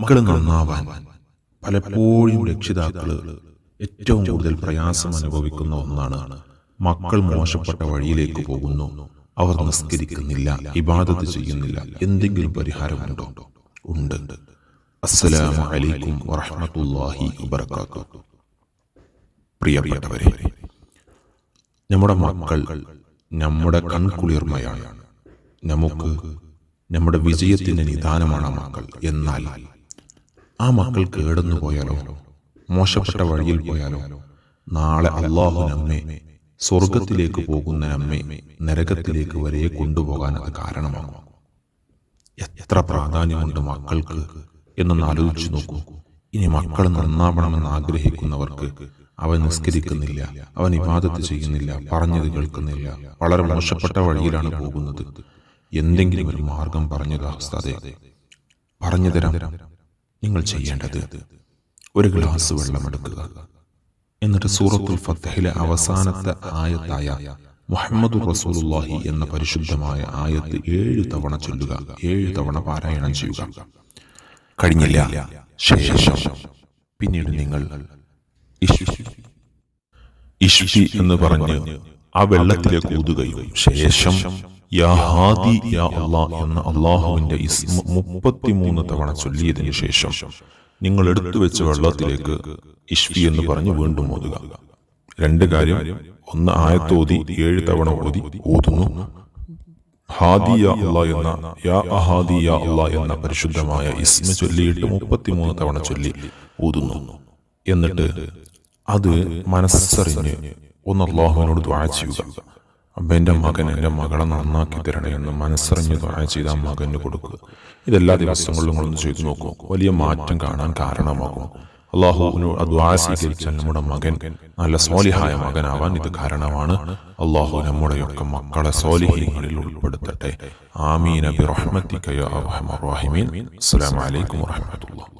മക്കൾ നന്നാവാൻ പലപ്പോഴും രക്ഷിതാക്കൾ ഏറ്റവും കൂടുതൽ പ്രയാസം അനുഭവിക്കുന്ന ഒന്നാണ് മക്കൾ മോശപ്പെട്ട വഴിയിലേക്ക് പോകുന്നു. അവർ നിസ്കരിക്കുന്നില്ല ഇബാദത്ത് ചെയ്യുന്നില്ല എന്തെങ്കിലും പരിഹാരമുണ്ടോ? ഉണ്ട്. അസ്സലാമു അലൈക്കും വറഹ്മത്തുള്ളാഹി വബറകാതുഹു. പ്രിയപ്പെട്ടവരെ നമ്മുടെ മക്കൾ നമ്മുടെ കൺകുളിർമയാണ്. നമുക്ക് നമ്മുടെ വിജയത്തിന്റെ നിദാനമാണ് മക്കൾ. എന്നാൽ ആ മക്കൾ കേടന്നു പോയാലോ? മോശപ്പെട്ട വഴിയിൽ പോയാലോ? നാളെ അള്ളാഹു നമ്മെ സ്വർഗത്തിലേക്ക് പോകുന്ന നമ്മെ നരകത്തിലേക്ക് വരെ കൊണ്ടുപോകാൻ അത് കാരണമാകും. എത്ര പ്രാധാന്യമുണ്ട് മക്കൾക്ക് എന്നൊന്ന് ആലോചിച്ചു നോക്കൂ. ഇനി മക്കൾ നന്നാവണമെന്ന് ആഗ്രഹിക്കുന്നവർക്ക് അവൻ നിസ്കരിക്കുന്നില്ല അവൻ ഇബാദത്ത് ചെയ്യുന്നില്ല പറഞ്ഞത് കേൾക്കുന്നില്ല വളരെ മോശപ്പെട്ട വഴിയിലാണ് പോകുന്നത്. എന്തെങ്കിലും ഒരു മാർഗം പറഞ്ഞു അതെ പറഞ്ഞു തരാം നിങ്ങൾ ചെയ്യേണ്ടത് ഒരു ഗ്ലാസ് വെള്ളമെടുക്കുക എന്നിട്ട് സൂറത്തുൽ ഫത്തഹിലെ അവസാനത്തെ ആയത്തായ മുഹമ്മദ് റസൂലുള്ളാഹി എന്ന പരിശുദ്ധമായ ആയത്ത് ഏഴ് തവണ ചൊല്ലുക ഏഴ് തവണ പാരായണം ചെയ്യുക. കഴിഞ്ഞില്ല ശേഷം പിന്നീട് നിങ്ങൾ ഇഷ്ടി എന്ന് പറഞ്ഞ് ആ വെള്ളത്തിലേക്ക് ഊതുകയും ശേഷം യാ ഹാദി യാ എന്ന അള്ളാഹുവിന്റെ ഇസ്മ മുപ്പത്തിമൂന്ന് തവണ ചൊല്ലിയതിനു ശേഷം നിങ്ങൾ എടുത്തു വെച്ച വെള്ളത്തിലേക്ക് ഇഷ്ഫി എന്ന് പറഞ്ഞ് വീണ്ടും ഓതുക. രണ്ട് കാര്യം ഒന്ന് ആയത്തോതി ഏഴ് തവണ ഓതി ഓതുന്നു. ഹാദി യാ എന്ന യാ അഹാദി യാ എന്ന പരിശുദ്ധമായ ഇസ്മ ചൊല്ലിയിട്ട് മുപ്പത്തിമൂന്ന് തവണ ചൊല്ലി ഊതുന്നു എന്നിട്ട് അത് മനസ്സറിഞ്ഞ് ഒന്ന് അള്ളാഹുവിനോട് ദ്വാ ചെയ്യുക. അപ്പൊ എന്റെ മകൻ എന്റെ മകളെ നന്നാക്കി തരണേ എന്ന് മനസ്സറിഞ്ഞ് ദുആ ചെയ്ത് ആ മകന് കൊടുക്കുക ഇതെല്ലാ ദിവസങ്ങളിലും നിങ്ങളൊന്ന് ചെയ്തു നോക്കൂ. വലിയ മാറ്റം കാണാൻ കാരണമാകും. അള്ളാഹുവിനു ദ്വാ സ്വീകരിച്ചാൽ നമ്മുടെ മകൻ നല്ല സോലിഹായ മകനാവാൻ ഇത് കാരണമാണ്. അള്ളാഹു നമ്മുടെയൊക്കെ മക്കളെ സോലിഹീങ്ങളിൽ ഉൾപ്പെടുത്തട്ടെ. ആമീൻ. അബി അസ്സലാമു അലൈക്കും വറഹ്മത്തുള്ളാഹി